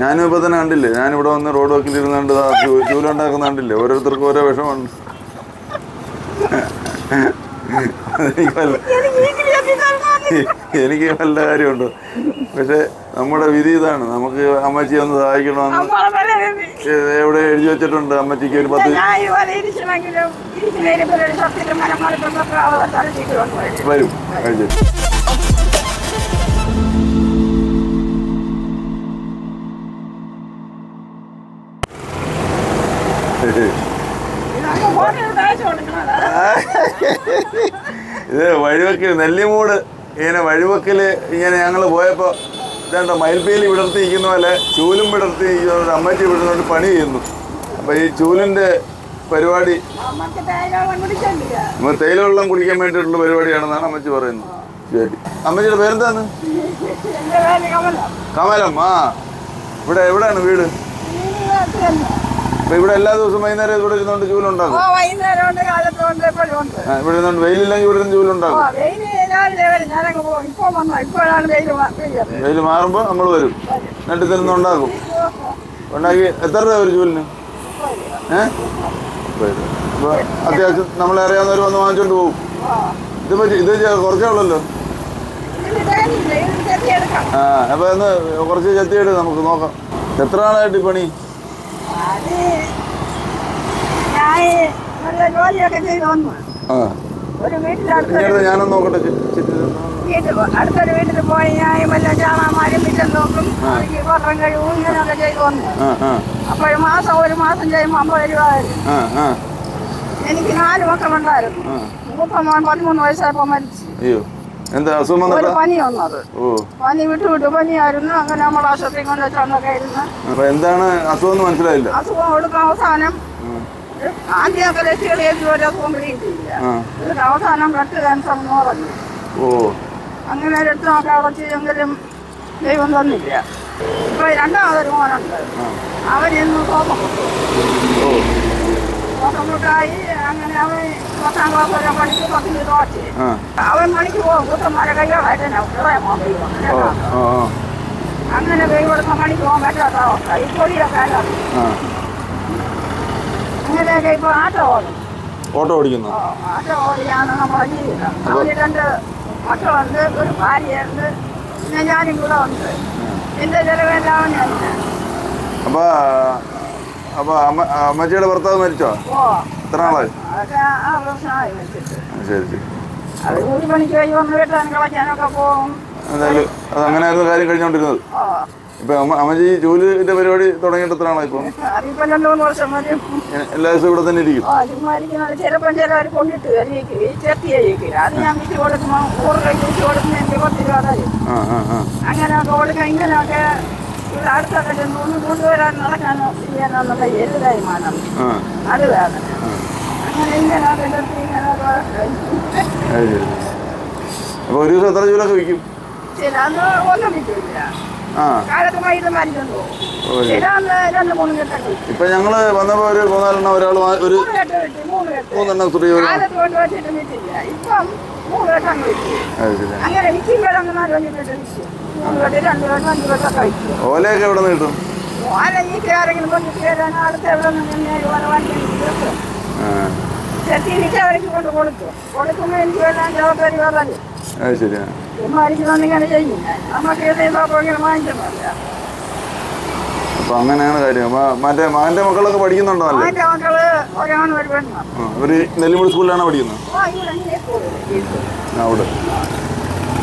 ഞാനും ഇപ്പൊ തന്നെ കണ്ടില്ലേ? ഞാനിവിടെ വന്ന് റോഡ് വക്കിലിരുന്നുണ്ട് ജോലി ചൂലുണ്ടാക്കുന്ന കണ്ടില്ലേ? ഓരോരുത്തർക്കും ഓരോ വിഷമുണ്ട് എനിക്ക് നല്ല കാര്യമുണ്ട്? പക്ഷെ നമ്മുടെ വിധി ഇതാണ്. നമുക്ക് അമ്മച്ചി ഒന്ന് സഹായിക്കണമെന്ന്. എവിടെ എഴുതി വെച്ചിട്ടുണ്ട് അമ്മച്ചിക്ക് ഒരു പത്ത് വരും. വഴിവെക്കൽ നെല്ലിമൂട് ഇങ്ങനെ വഴിവക്കിൽ ഇങ്ങനെ ഞങ്ങൾ പോയപ്പോൾ ഇതേണ്ട മയിൽപ്പേലി വിടർത്തിയിരിക്കുന്ന പോലെ ചൂലും വിടർത്തി ഇരിക്കുന്ന ഒരു അമ്മച്ചി വിടുന്നതുകൊണ്ട് പണി ചെയ്യുന്നു. അപ്പോൾ ഈ ചൂലിന്റെ പരിപാടി നമുക്ക് തേയിലോളം കുടിക്കണ്ടില്ല നമ്മൾ തേയില വെള്ളം കുടിക്കാൻ വേണ്ടിയിട്ടുള്ള പരിപാടിയാണെന്നാണ് അമ്മച്ചി പറയുന്നത്. ശരി. അമ്മച്ചിയുടെ പേരെന്താണ്? കമലം. ആ. ഇവിടെ എവിടെയാണ് വീട്? ഇവിടെ എല്ലാ ദിവസവും വൈകുന്നേരം ഇവിടെ ഇരുന്നോണ്ട് ആ, ഇവിടെ ഇരുന്നുകൊണ്ട് വെയിലില്ലെങ്കിൽ ഇവിടെ ഇരുന്ന് ഓ ചൂലുണ്ടാക്കും വെയിൽ വെയിൽ മാറുമ്പോൾ നമ്മൾ വരും. എന്നിട്ട് തന്നെ ഉണ്ടാക്കും എത്ര രൂപ ഒരു ജൂലിന്? ഏഹ് അത്യാവശ്യം നമ്മളെ അറിയാവുന്നവർ വന്ന് വാങ്ങിച്ചോണ്ട് പോകും ഇത് ഇത് കുറച്ചേ ഉള്ളല്ലോ. ചെത്തിയെടുക്കാം. ആ അപ്പൊ ഒന്ന് കുറച്ച് ചെത്തിയിട്ട് നമുക്ക് നോക്കാം. എത്ര നാളായിട്ട് പണി? ഞാനൊന്ന് നോക്കട്ടെ അടുത്തൊരു വീട്ടിൽ പോയി ഞാൻ വല്ല നോക്കും പത്രം കഴിവും ഇങ്ങനെയൊക്കെ ചെയ്ത് വന്നു അപ്പോൾ മാസം ഒരു മാസം ചെയ്യുമ്പോൾ അമ്പത് രൂപ എനിക്ക് നാല് മക്കളുണ്ടായിരുന്നു. മൂത്ത മോൻ പതിമൂന്ന് വയസ്സായപ്പോൾ മരിച്ചു. എന്താ അസുഖം പനി വന്നത്. പനി വിട്ടു വിട്ടു പനിയായിരുന്നു. അങ്ങനെ നമ്മൾ ആശുപത്രി കൊണ്ട് ഇരുന്ന് എന്താണ് അസുഖം മനസ്സിലായില്ല? അസുഖം കൊടുക്കും അവസാനം ഉം. ആദ്യമൊക്കെ രക്ഷികളേക്ക് ഒരു അസുഖം പിടിയിട്ടില്ല അവസാനം ബ്ലഡ് ക്യാൻസർ എന്ന് പറഞ്ഞു. ഓ. അങ്ങനെ രക്തമൊക്കെ അടച്ചെങ്കിലും ദൈവം തന്നില്ല. ഇപ്പൊ രണ്ടാമതൊരു മോനുണ്ട്. കോപ്പം ഓ. കോപ്പം മുട്ടായി അങ്ങനെ അവൻ പത്താം ക്ലാസ് വരെ പഠിച്ച് പത്തിന് തോറ്റി അവൻ പണിക്ക് പോകും. കുട്ടന്മാരെ കൈകളായിട്ട് അങ്ങനെ കൈ കൊടുത്ത പണിക്ക് പോകാൻ പറ്റാത്ത അവസ്ഥ. ഈ പൊടിയൊക്കെ അങ്ങനെയൊക്കെ ഇപ്പൊ ആട്ടോ ഓടും. ഓട്ടോ ഓടിക്കുന്നു. ആട്ടോ ഓടിയാണ് നമ്മളെ ജീവിതം. രണ്ട് മക്കളുണ്ട് ഒരു ഭാര്യയുണ്ട്. പിന്നെ ഞാനും കൂടെ ഉണ്ട്. എന്റെ ചെലവെല്ലാം അപ്പൊ അപ്പൊ അമ്മ അമ്മച്ചിയുടെ ഭർത്താവ് മരിച്ചോ? എത്ര നാളായി? ശരി ശരി. അത് കൂലി പണിക്ക് പോയി വന്ന് വീട്ടാൻ കളയ്ക്കാനൊക്കെ പോകും. എന്തായാലും അത് അങ്ങനെയായിരുന്നു കാര്യം കഴിഞ്ഞോണ്ടിരുന്നത്. ഇപ്പൊ അമ്മജി ജോലിന്റെ പരിപാടി തുടങ്ങിയിട്ട് എത്ര നാളായി ഇപ്പം? എല്ലാ ദിവസവും ഇവിടെ തന്നെ ഇരിക്കും. അങ്ങനെയൊക്കെ ഒന്ന് കൊണ്ടുവരാൻ നടക്കാനോ അത് വേണം അങ്ങനെ അപ്പൊ ഒരു ദിവസം എത്ര ചൂലൊക്കെ വിൽക്കും. ഇപ്പൊ ഞങ്ങൾ വന്നപ്പോ ഒരു മൂന്നാലെണ്ണം ഒരാൾ ഒരു മൂന്നെണ്ണം ശരി അങ്ങനെ ഓലയൊക്കെ എവിടെ നിന്ന് കിട്ടും? അത് ശരിയാ. അപ്പൊ അങ്ങനെയാണ് കാര്യം. അപ്പൊ മറ്റേ മകന്റെ മക്കളൊക്കെ പഠിക്കുന്നുണ്ടോ അല്ലേ അവർ നെല്ലിമുടി സ്കൂളിലാണ് പഠിക്കുന്നത്? അവിടെ.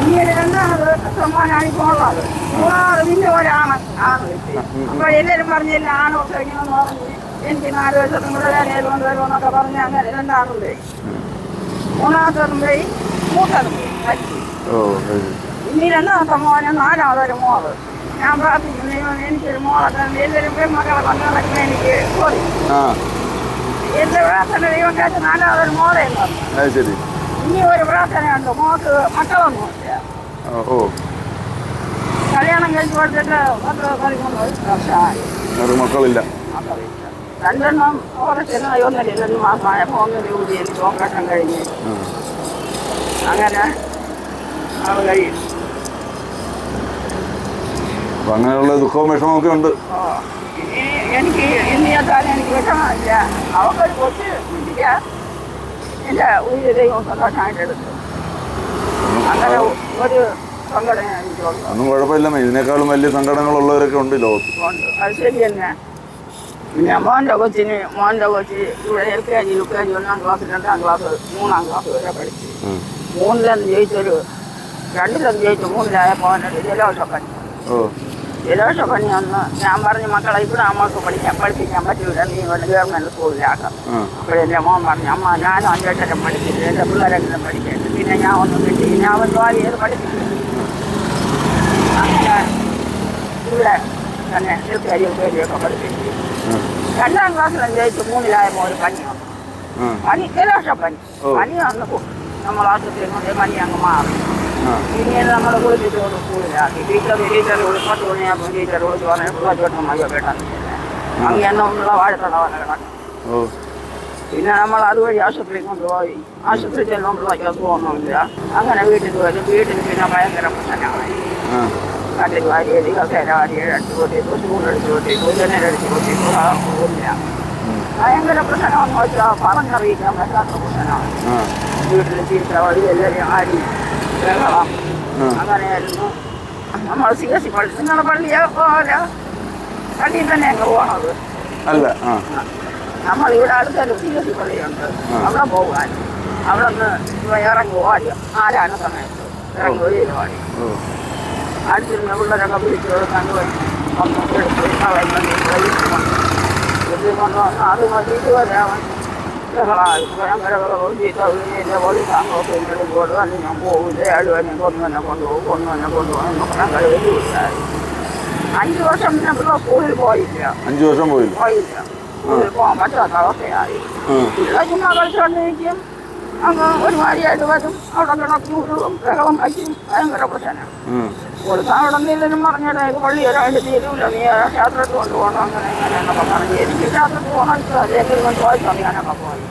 പിന്നീട് രണ്ടാമത് സമ്മാനമാണ് ഇപ്പോൾ ഉള്ളത് മൂന്നാമത് പിന്നെ ഒരാണ് ആണ് കിട്ടി അപ്പൊ എല്ലാവരും പറഞ്ഞില്ല ആണ് ഉപയോഗിക്കണമെന്ന് പറഞ്ഞ് എനിക്ക് നാല് വയസ്സത്തും കൂടെ വേലയിൽ കൊണ്ടുവരുമെന്നൊക്കെ പറഞ്ഞ് അങ്ങനെ രണ്ടാളും പോയി. മൂന്നാമത്തതും പോയി മൂത്തതും പോയി മരിച്ചു. ഓ അത് ശരി ഇനി രണ്ടാമത്തെ മോന് നാലാമതൊരു മോൾ. ഞാൻ പ്രാർത്ഥിക്കുന്നു എനിക്കൊരു മോളൊക്കെ. എല്ലാവരും കൊണ്ടു നടക്കുന്ന എനിക്ക് പോയി. എന്റെ പ്രാർത്ഥന ദൈവം കാറ്റ് നാലാമതൊരു മോളെ ശരി. ഇനി ഒരു പ്രാർത്ഥനയുണ്ട് മോക്ക് മക്കളൊന്നുമില്ല ഓ, കല്യാണം കഴിച്ചു കൊടുത്തിട്ട് പതിമൂന്ന് വർഷമായി മക്കളില്ല. മക്കളില്ല. രണ്ടെണ്ണം ഓരത്തിനായി ഒന്നര രണ്ട് മാസമായപ്പോൾ ഒന്നര കൂടി എനിക്ക് ഓപ്പറേഷൻ കഴിഞ്ഞ്. ആ. അങ്ങനെ അവൾ കഴിയും. അപ്പൊ അങ്ങനെയുള്ള ദുഃഖവും വിഷമവും ഒക്കെ ഉണ്ട്. ഇനി എനിക്ക് ചേർത്താലും എനിക്ക് വിഷമമില്ല. അവക്കൊരു കൊച്ചു കുട്ടിക്ക എന്റെ ഉയർ ദൈവം സന്തോഷമായിട്ട് എടുത്തു അങ്ങനെ ഒരു സങ്കടം എനിക്കുണ്ട് ഒന്നും കുഴപ്പമില്ല. ഇതിനേക്കാളും വലിയ സങ്കടങ്ങളുള്ളവരൊക്കെ ഉണ്ട് ഈ ലോകത്ത് ഉണ്ട്. അത് ശരി തന്നെ. പിന്നെ മോന്റെ കൊച്ചിന് മോന്റെ കൊച്ചി ഇവിടെ L K G U K G ഒന്നാം ക്ലാസ് രണ്ടാം ക്ലാസ് മൂന്നാം ക്ലാസ് വരെ പഠിച്ചു. ഉം. മൂന്നിലൊന്ന് ജയിച്ചൊരു രണ്ടിലൊന്ന് ജയിച്ചു മൂന്നിലായപ്പോൾ അവനൊരു ജലദോഷപ്പനി ഓ. ജലദോഷപ്പനി വന്ന് ഞാൻ പറഞ്ഞു മക്കളെ ഇവിടെ നമ്മൾക്ക് പഠിക്കാൻ പഠിപ്പിക്കാൻ പറ്റൂല നീ വല്ല ഗവൺമെന്റ് സ്കൂളിലാക്കാം ആ അപ്പോഴെന്റെ മോൻ പറഞ്ഞു അമ്മ ഞാനും അഞ്ചെട്ടരം പഠിച്ചിട്ട് എന്റെ പിള്ളേരെങ്കിലും പഠിക്കട്ടെ പിന്നെ ഞാൻ ഒന്നും കിട്ടി ഞാൻ അവൻ ജോലി ചെയ്ത് പഠിപ്പിച്ചു അങ്ങനെ ഇവിടെ തന്നെ L K G U K G ഒക്കെ പഠിപ്പിച്ചു ആ, രണ്ടാം ക്ലാസ്സിലും ജയിച്ച് മൂന്നിലായപ്പോൾ ഒരു പനി വന്നു ആ പനി ജലദോഷപ്പനി ഓ. പനി വന്ന് പോ- നമ്മൾ ആശുപത്രിയിൽ കൊണ്ട് പനി അങ്ങ് മാറി. ആ. പിന്നീട് നമ്മൾ കുളിപ്പിച്ചുകൊണ്ട് സ്കൂളിലാക്കി ടീച്ചർ ടീച്ചർ പത്ത് മണിയാകുമ്പോൾ ടീച്ചർ വിളിച്ച് പറഞ്ഞു പിള്ളേർ മയ്യോ കേട്ടാന്ന് അങ്ങനെ എന്നുള്ള വാഴത്തടവന കിടക്കും. ഓ. പിന്നെ നമ്മൾ അതുവഴി ആശുപത്രിയിൽ കൊണ്ടുപോയി. ആശുപത്രി ചെല്ലുമ്പോഴേക്ക് അസുഖമൊന്നുമില്ല അങ്ങനെ വീട്ടിൽ വരും വീട്ടിൽ പിന്നെ ഭയങ്കര പ്രശ്നമായി ആ. കട്ടിൽ വാരി എലി കസേര വാരി അടിച്ചു കൂട്ടി സ്കൂളടിച്ചു കൂട്ടി ജനലടിച്ചു കൂട്ടി പോകില്ല ഉം. ഭയങ്കര പ്രശ്നമെന്ന് വെച്ചാൽ പറഞ്ഞറിയിക്കാൻ പറ്റാത്ത പ്രശ്നമാണ് വീട്ടിൽ ചീത്ത വഴി എല്ലാവരും ആടി ബഹളം അങ്ങനെയായിരുന്നു നമ്മൾ സി എസ് സി പള്ളി നിങ്ങളുടെ പള്ളിയെ പോലെ പള്ളിയിൽ തന്നെ അങ്ങ് പോകണത് അല്ല നമ്മൾ ഇവിടെ അടുത്തൊരു സി എസ് സി പള്ളിയുണ്ട്. അവിടെ പോകാൻ അവിടെ നിന്ന് ഇറങ്ങി ഓടി ആരാണ് സമയത്ത് ഇറങ്ങി ഒരു പാടി ഓ അടുത്തിരുന്ന പിള്ളേരൊക്കെ വിളിച്ചു കണ്ടുപോയി ഒന്നും എടുത്ത് അഞ്ച് വർഷം പിന്നെ പിള്ളേർ സ്കൂളിൽ പോയില്ല അഞ്ചു വർഷം പോയില്ല പോയില്ല സ്കൂളിൽ പോകാൻ പറ്റാത്ത അവസ്ഥയായി ആ പിള്ളേർ ചുമ്മാ കളിച്ചുകൊണ്ടിരിക്കും അങ്ങ് ഒരുമാതിരിയായിട്ട് വരും. അവിടെ ഉരുളും ബഹളം വയ്ക്കും. ഭയങ്കര പ്രശ്നമാണ്. കൊടുക്കാൻ അവിടെ എന്തെങ്കിലും പറഞ്ഞിട്ട് എനിക്ക് പള്ളി ഒരാണ്ട് തീരുമില്ല നീ ക്ഷേത്രത്തിൽ കൊണ്ടുപോകണം അങ്ങനെ പറഞ്ഞു എനിക്ക് ക്ഷേത്രത്തിൽ പോകണം ഇഷ്ടം ചോദിച്ചറിയാനൊക്കെ പോയി.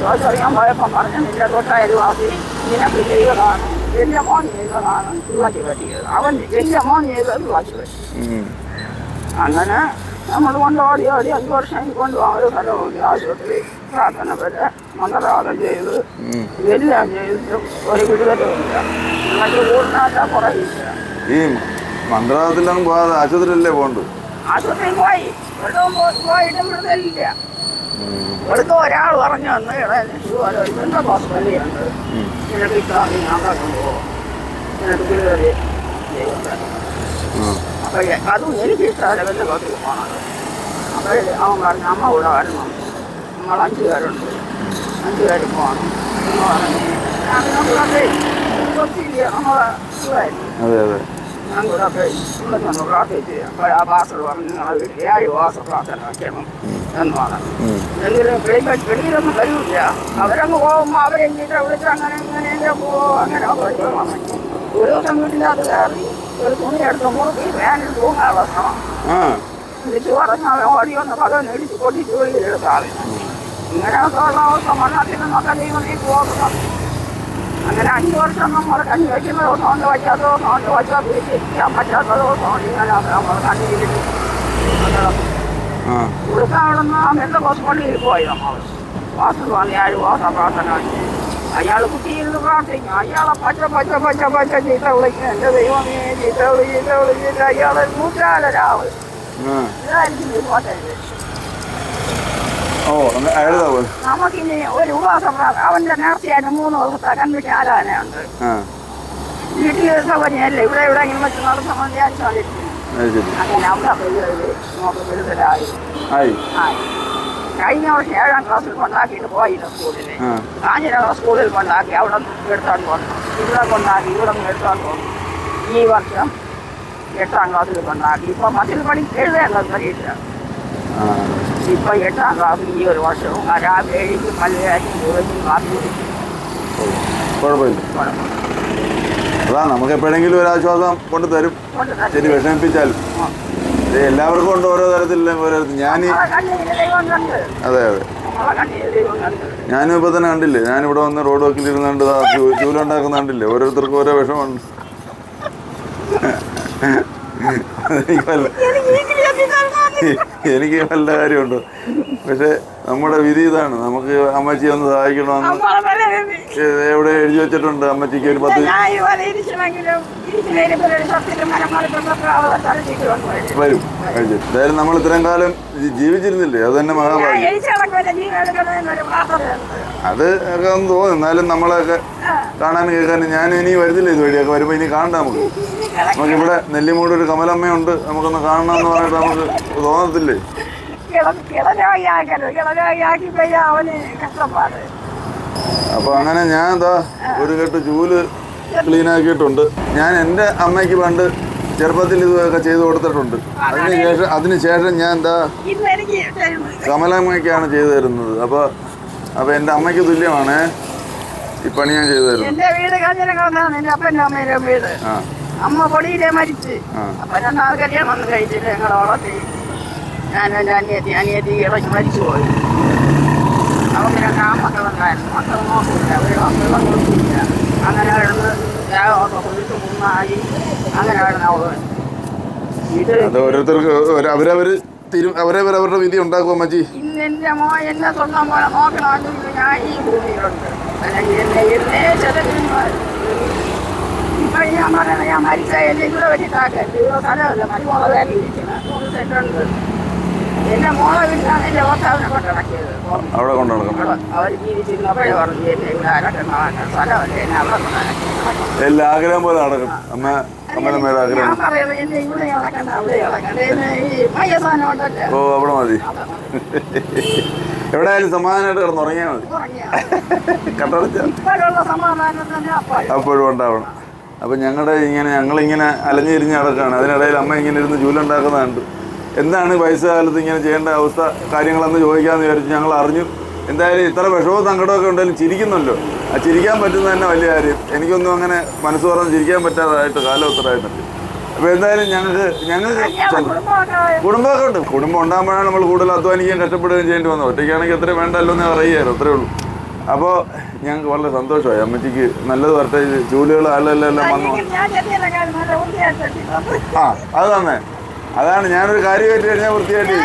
ചോദിച്ചറിയാൻ പോയപ്പം പറഞ്ഞു നിന്റെ തൊട്ടയൽവാസി നിനക്ക് ചെയ്തതാണ് എന്റെ മോൻ ചെയ്തതാണ് തുളച്ചി പറ്റിയത് അവൻ എന്റെ മോൻ ചെയ്തത് തുളച്ചി പറ്റി. അങ്ങനെ നമ്മൾ കൊണ്ട് ഓടി ഓടി അഞ്ച് വർഷം കൊണ്ട് ഒരു സ്ഥലവും ആശുപത്രി പ്രാർത്ഥന വരെ മന്ത്രവാദം ചെയ്ത്. എല്ലാം ചെയ്തിട്ടും ഒരു വിടുതലുമില്ല. മറ്റു കൂടിനകത്ത കുറയില്ല. ഈ മന്ത്രവാദത്തിലൊന്നും പോകാതെ ആശുപത്രിയിലല്ലേ പോകണ്ടു ആശുപത്രിയിൽ പോയി. പോയി- പോയിട്ടും വിടുതലില്ല. ഇവിടുത്തെ ഒരാൾ പറഞ്ഞു വന്ന് ഇവിടെ ഇതെന്താ ഹോസ്പിറ്റലുണ്ട് നിനക്ക് ഞാൻ പോകും നിനക്ക് വിടുതൽ ചെയ്യുന്നുണ്ട് അപ്പോൾ അതും എനിക്ക് ഇഷ്ടമല്ല വലിയ ബസ്സിൽ പോകണത് അപ്പോൾ അവൻ പറഞ്ഞു അമ്മ കൂടെ വരണം നമ്മൾ അഞ്ച് പേരുണ്ട് അഞ്ച് പേര് പോകണം എന്ന് പറഞ്ഞു ഞാൻ നമ്മളത് കൊച്ചില്ല നമ്മളെ ഇതായിരുന്നു അതെ അതെ. ഞാൻ കൂടെ പോയി ഇവിടെ നിന്ന് പ്രാർത്ഥിച്ച് അപ്പോൾ ആ പാസ്റ്റർ പറഞ്ഞു നിങ്ങളെ വീട്ടിൽ ഏഴ് മാസം പ്രാർത്ഥന വയ്ക്കണം എന്ന് പറഞ്ഞു ഉം. എങ്കിലും വെളിയിൽ വെളിയിലൊന്നും വരില്ല അവരങ്ങ് പോകുമ്പോൾ അവരെങ്കിട്ട് വിളിച്ച് അങ്ങനെ ഇങ്ങനെ പോകും അങ്ങനെ പോയി ഒരു ദിവസം വീട്ടിനകത്ത് കയറി ഒരു തുണി എടുത്ത് മുറുക്കി വേനൽ തൂങ്ങാനുള്ള ശ്രമം ആ. വിളിച്ച് പറഞ്ഞ അവൻ ഓടി വന്ന് പകൽ ഇടിച്ച് പൊട്ടിച്ച് വെളിയിലെടുത്താൽ ഇങ്ങനെയൊക്കെ ഉള്ള അവസ്ഥ മണ്ണത്തിൽ നിന്നൊക്കെ ദൈവം നീ പോകുന്നു. അങ്ങനെ അഞ്ച് വർഷം നമ്മൾ കഞ്ഞി വയ്ക്കുന്ന ദിവസം കൊണ്ട് വയ്ക്കാത്ത ദിവസം കൊണ്ട് വച്ചാൽ പിടിച്ചിരിക്കാൻ പറ്റാത്ത ദിവസം കൊണ്ട് ഇങ്ങനെ നമ്മൾ കഞ്ഞിരിക്കും ആ. കൊടുക്കാൻ അവിടെ നിന്ന് ആ മെല്ല ഹോസ്പിറ്റലിൽ പോയി നമ്മൾ? വാസു വന്ന് അയാൾ വാസ പ്രാർത്ഥന. വെച്ച് അയാൾ കുട്ടിയിരുന്ന് പ്രാർത്ഥിക്കും അയാളെ പച്ച പച്ച പച്ച പച്ച ചീത്ത വിളിക്കും. എന്റെ ദൈവമേ ചീത്ത വിളി ചീത്ത വിളി ചീത്ത അയാളെ നൂറ്റാല രാവ് ആ. ഇതായിരിക്കും പോയി. നമുക്കിനി ഒരു ഉപവാസം അവന്റെ നേർച്ചയായിട്ട് മൂന്ന് ദിവസത്തെ കൺവിട്ട് ആരാധനയുണ്ട്. വീട്ടിൽ സൗകര്യമല്ലേ? ഇവിടെ എവിടെയെങ്കിലും വെച്ച് നടത്തുമ്പോൾ വിചാരിച്ചോണ്ടിരിക്കും അത് ശരി. അങ്ങനെ അവിടെ പോയി വിടുതലായി ആയി. ആയി. കഴിഞ്ഞ വർഷം ഏഴാം ക്ലാസ്സിൽ കൊണ്ടാക്കിയിട്ട് പോയിരുന്നു സ്കൂളിൽ കാഞ്ഞിരക സ്കൂളിൽ കൊണ്ടാക്കി അവിടെ എടുത്തോണ്ട് പോന്നു. ഇവിടെ കൊണ്ടാക്കി ഇവിടെ നിന്ന് എടുത്തോണ്ട് പോന്നു. ഈ വർഷം എട്ടാം ക്ലാസ്സിൽ കൊണ്ടാക്കി. ഇപ്പൊ മറ്റിൽ പണി പരീക്ഷ. ആ. ഇപ്പൊ എട്ടാം ക്ലാസ്സിൽ ഈ ഒരു വർഷവും രാവിലെ എഴുതി മലയാളി കുറഞ്ഞും ക്ലാസ് കുഴപ്പമില്ല. അതാ നമുക്ക് എപ്പോഴെങ്കിലും ഒരു ആശ്വാസം കൊണ്ട് തരും ശരി വിഷമിപ്പിച്ചാൽ ആ. എല്ലാവർക്കും ഉണ്ട് ഓരോ തരത്തിലുള്ള ഓരോ ഞാൻ അതെ അതെ. ഞാനും ഇപ്പൊ തന്നെ കണ്ടില്ലേ? ഞാനിവിടെ വന്ന് റോഡ് വക്കിൽ ഇരുന്നുണ്ട് ചൂലുണ്ടാക്കുന്ന കണ്ടില്ലേ? ഓരോരുത്തർക്കും ഓരോ വിഷമമുണ്ട്. എനിക്ക് വല്ല എനിക്ക് നല്ല കാര്യമുണ്ട്. പക്ഷെ നമ്മുടെ വിധി ഇതാണ്. നമുക്ക് അമ്മച്ചി ഒന്ന് സഹായിക്കണമെന്ന്. എവിടെ എഴുതി വെച്ചിട്ടുണ്ട് അമ്മച്ചിക്ക് ഒരു പത്ത് വരും എന്തായാലും നമ്മൾ ഇത്രയും കാലം ജീവിച്ചിരുന്നില്ലേ? അത് തന്നെ മഹാഭാഗ്യം. അത് ഒക്കെ ഒന്ന് തോന്നും. എന്നാലും നമ്മളൊക്കെ കാണാനും കേൾക്കാൻ ഞാൻ ഇനി വരുന്നില്ല ഇതുവഴിയൊക്കെ വരുമ്പോൾ ഇനി കാണണ്ട നമുക്ക്. നമുക്കിവിടെ നെല്ലിമൂട് ഒരു കമലമ്മയുണ്ട്. നമുക്കൊന്ന് കാണണം കാണണമെന്ന് പറഞ്ഞിട്ട് നമുക്ക് തോന്നത്തില്ലേ? അപ്പൊ അങ്ങനെ ഞാൻ എന്താ ഒരു കെട്ട് ജൂൽ ക്ലീൻ ആക്കിയിട്ടുണ്ട്. ഞാൻ എന്റെ അമ്മയ്ക്ക് പണ്ട് ചെറുപ്പത്തിൽ ഇതൊക്കെ ചെയ്തു കൊടുത്തിട്ടുണ്ട്. അതിനുശേഷം അതിനുശേഷം ഞാൻ എന്താ കമലമ്മയ്ക്കാണ് ചെയ്തു തരുന്നത്. അപ്പോൾ അപ്പോൾ എന്റെ അമ്മയ്ക്ക് തുല്യമാണ്. ഈ പണി ഞാൻ എന്റെ വീട് കാഞ്ഞിരങ്ങളാണ് എന്റെ അപ്പന്റെ അമ്മയുടെ വീട്. ആ. അമ്മ പൊടിയിലെ മരിച്ച്. ആ. അപ്പൊ രണ്ടാമത് കല്യാണം ഒന്നും കഴിച്ചില്ല ഞങ്ങൾ വളർത്തി ഞാൻ എന്റെ അനിയത്തി അനിയത്തി ഇളക്കി മരിച്ചു പോയി. അവർക്ക് രണ്ട് ആൺമക്കളുണ്ടായിരുന്നു മക്കൾ നോക്കില്ല അവർ മക്കളെ നോക്കില്ല അങ്ങനെ കിടന്ന് കുന്നായി അങ്ങനെ കിടന്ന് അവൾ ഇത് അത് ഓരോരുത്തർക്ക് ഒരു- അവരവർ തിരു അവരവർ അവരുടെ വിധി ഉണ്ടാക്കും മച്ചി ഇന്ന് എന്റെ മോ എന്നെ സ്വന്തം പോലെ നോക്കണമെങ്കിൽ ഞാൻ ഈ ഭൂമിയിലുണ്ട്. അവിടെ കൊണ്ടു നടക്കണം അവർ ജീവിച്ചിരുന്നപ്പോഴേ പറഞ്ഞു എന്നെ ഇവിടെ അടക്കുന്ന സ്ഥലമല്ല എന്നെ കൊണ്ടിടക്കി എല്ലാ ആഗ്രഹം പോലെ നടക്കും അമ്മ ഓ അവിടെ മതി. എവിടെയായാലും സമാധാനമായിട്ട് കിടന്നുറങ്ങിയാൽ മതി. ഉറങ്ങിയാ കട്ടടച്ച. ഇപ്പോഴുള്ള സമാധാനം തന്നെ അപ്പോൾ അപ്പോഴും ഉണ്ടാവണം. അപ്പം ഞങ്ങളുടെ ഇങ്ങനെ ഞങ്ങളിങ്ങനെ അലഞ്ഞിരിഞ്ഞ് നടക്കുകയാണ് അതിനിടയിൽ അമ്മ ഇങ്ങനെ ഇരുന്ന് ജൂലുണ്ടാക്കുന്നതുണ്ട് എന്താണ് വയസ്സുകാലത്ത് ഇങ്ങനെ ചെയ്യേണ്ട അവസ്ഥ? കാര്യങ്ങളെന്ന് ചോദിക്കാമെന്ന് വിചാരിച്ചു ഞങ്ങൾ അറിഞ്ഞു. എന്തായാലും ഇത്ര വിഷമവും സങ്കടമൊക്കെ ഉണ്ടെങ്കിലും ചിരിക്കുന്നല്ലോ. ആ ചിരിക്കാൻ പറ്റുന്നതന്നെ വലിയ കാര്യം. എനിക്കൊന്നും അങ്ങനെ മനസ്സ് പറഞ്ഞ് ചിരിക്കാൻ പറ്റാതായിട്ട് കാലം ഉത്തരമായിട്ടുണ്ട് എന്തായാലും ഞങ്ങൾക്ക് ഞങ്ങൾക്ക് കുടുംബമൊക്കെ ഉണ്ട്. കുടുംബം ഉണ്ടാകുമ്പോഴാണ് നമ്മൾ കൂടുതൽ അധ്വാനിക്കുകയും കഷ്ടപ്പെടുകയും ചെയ്യേണ്ടി വന്നത്. ഒറ്റയ്ക്കാണെങ്കിൽ എത്ര വേണ്ടല്ലോ എന്ന് അറിയായിരുന്നു അത്രേ ഉള്ളൂ. അപ്പോൾ ഞങ്ങൾക്ക് വളരെ സന്തോഷമായി. അമ്മച്ചിക്ക് നല്ലത് വരട്ടെ. ജോലികൾ അല്ലെല്ലാം എല്ലാം വന്നു ആ അത് തന്നെ. അതാണ് ഞാനൊരു കാര്യമായിട്ട് കഴിഞ്ഞാൽ വൃത്തിയായിട്ട്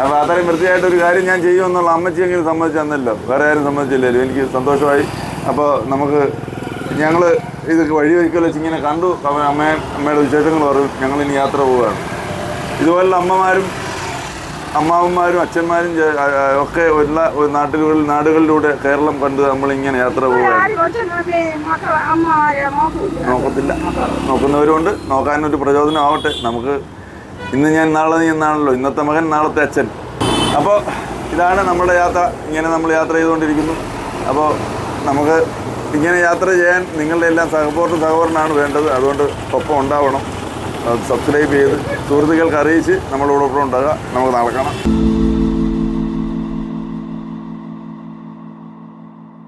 അപ്പോൾ അത്രയും വൃത്തിയായിട്ട് ഒരു കാര്യം ഞാൻ ചെയ്യുമെന്നുള്ള അമ്മച്ചിയെങ്കിലും സമ്മതിച്ചു തന്നല്ലോ. വേറെ ആരും സമ്മതിച്ചില്ലല്ലോ. എനിക്ക് സന്തോഷമായി. അപ്പോൾ നമുക്ക് ഞങ്ങൾ ഇത് വഴി വയ്ക്കൽ വെച്ച് ഇങ്ങനെ കണ്ടു. അമ്മയെ അമ്മയുടെ വിശേഷങ്ങൾ പറയും. ഞങ്ങൾ ഇനി യാത്ര പോവുകയാണ്. ഇതുപോലുള്ള അമ്മമാരും അമ്മാവന്മാരും അച്ഛന്മാരും ഒക്കെ എല്ലാ നാട്ടുകളിൽ നാടുകളിലൂടെ കേരളം കണ്ട് നമ്മളിങ്ങനെ യാത്ര പോവുകയാണ്. നോക്കത്തില്ല. നോക്കുന്നവരുണ്ട് നോക്കാനൊരു പ്രചോദനം ആവട്ടെ. നമുക്ക് ഇന്ന് ഞാൻ നാളെ നീ എന്നാണല്ലോ? ഇന്നത്തെ മകൻ നാളത്തെ അച്ഛൻ. അപ്പോൾ ഇതാണ് നമ്മുടെ യാത്ര. ഇങ്ങനെ നമ്മൾ യാത്ര ചെയ്തുകൊണ്ടിരിക്കുന്നു. അപ്പോൾ നമുക്ക് ഇങ്ങനെ യാത്ര ചെയ്യാൻ നിങ്ങളുടെ എല്ലാം സഹപോർട്ടും സഹകരണമാണ് വേണ്ടത്. അതുകൊണ്ട് ഒപ്പം ഉണ്ടാവണം. സബ്സ്ക്രൈബ് ചെയ്ത് സുഹൃത്തുക്കൾക്ക് അറിയിച്ച് നമ്മളോടൊപ്പം ഉണ്ടാകുക നമുക്ക് നടക്കണം